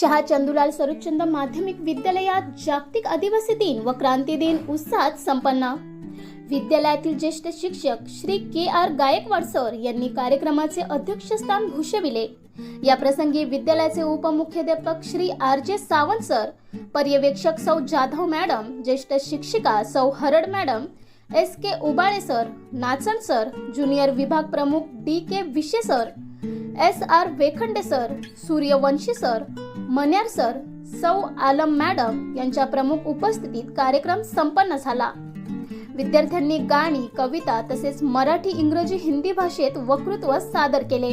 शहा चंदुलाल सरुचंद माध्यमिक विद्यालयात जागतिक आदिवासी दिन व क्रांती दिन उत्साहात संपन्न. विद्यालयातील ज्येष्ठ शिक्षक Shri K R Gaikwad sir यांनी कार्यक्रमाचे अध्यक्षस्थान भूषविले. या प्रसंगी विद्यालयाचे उपमुख्याध्यापक Shri R J Sawant sir पर्यवेक्षक सौ जाधव मॅडम ज्येष्ठ शिक्षिका सौ Harad madam S K Ubale sir Nachan sir junior विभाग प्रमुख D K Vishe sir S R Vekhande sir Suryavanshi sir Manyar sir सौ आलम मॅडम यांच्या प्रमुख उपस्थितीत कार्यक्रम संपन्न झाला. विद्यार्थ्यांनी गाणी कविता तसेच मराठी इंग्रजी हिंदी भाषेत वक्तृत्व सादर केले.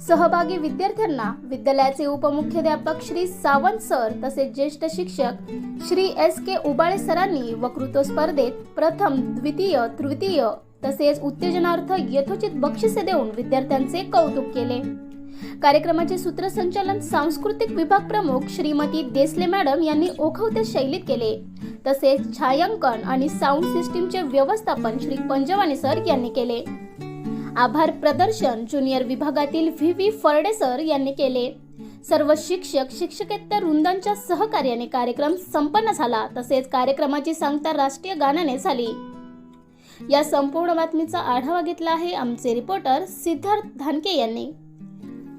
सहभागी विद्यार्थ्यांना विद्यालयाचे उपमुख्याध्यापक श्री सावंत सर तसेच ज्येष्ठ शिक्षक श्री एस के उबाळे सरांनी वक्तृत्व स्पर्धेत प्रथम द्वितीय तृतीय तसेच उत्तेजनार्थ यथोचित बक्षिसे देऊन विद्यार्थ्यांचे कौतुक केले. कार्यक्रमाचे सूत्रसंचालन सांस्कृतिक विभाग प्रमुख श्रीमती देसले मॅडम यांनी ओखवत्या शैलीत केले. तसेच छायांकन आणि साऊंड सिस्टीमचे व्यवस्थापन श्री पंजवानी सर यांनी केले. आभार प्रदर्शन ज्युनियर विभागातील व्ही व्ही फरडे सर यांनी केले. सर्व शिक्षक शिक्षकेतर वृंदांच्या सहकार्याने कार्यक्रम संपन्न झाला. तसेच कार्यक्रमाची सांगता राष्ट्रीय गाण्याने झाली. या संपूर्ण बातमीचा आढावा घेतला आहे आमचे रिपोर्टर सिद्धार्थ धानके यांनी.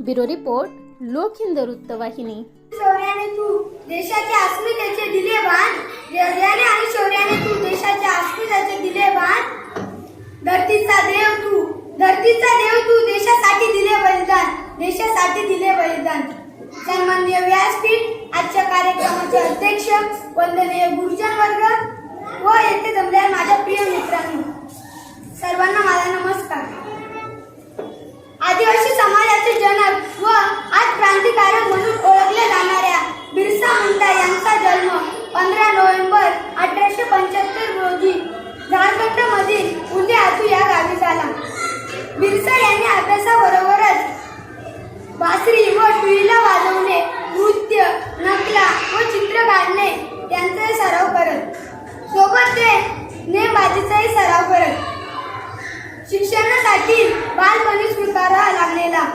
ब्युरो रिपोर्ट लोकहिंद वृत्तवाहिनी शौर्याने तू देशाच्या अस्मितेचे दिले बाण धैर्याने आणि शौर्याने तू देशाच्या अस्मितेचे दिले बाण धरतीचा देव तू धरतीचा देव तू देशासाठी दिले बलिदान देशासाठी दिले बलिदान सन्माननीय व्यासपीठ आजच्या कार्यक्रमाचे अध्यक्ष वंदनीय गुरुजन वर्ग व येथे जमलेल्या माझ्या प्रिय मित्रांनो सर्वांना माझा नमस्कार. आदिवासी समाजाचे जनक व आज क्रांतिकारक म्हणून ओळखल्या जाणाऱ्या बिरसा मुंडा यांचा जन्म पंधरा नोव्हेंबर अठराशे पंच्याहत्तर रोजी झारखंड मधील आतू या गावी झाला. बिरसा यांनी अभ्यासाबरोबरच बासरी व टुईला वाजवणे नृत्य नकला व चित्र काढणे यांचाही सराव करत. सोबत ते नेमबाजीचाही सराव करत. शिक्षणासाठी बालपणी स्वीकारावा लागलेला.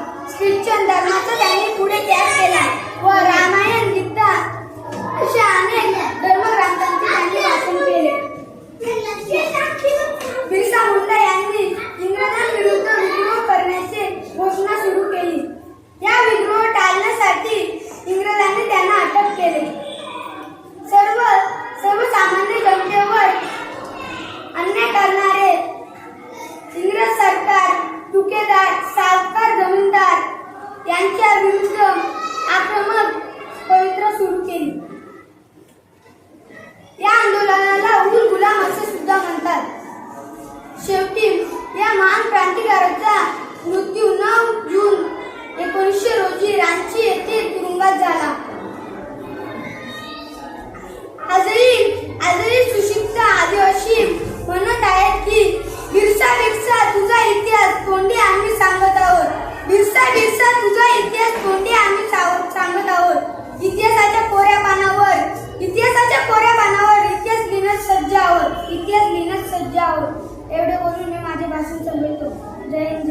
ख्रिश्चन धर्माचा त्यांनी पुढे त्याग केला. व Ramayana assim também estou. Jai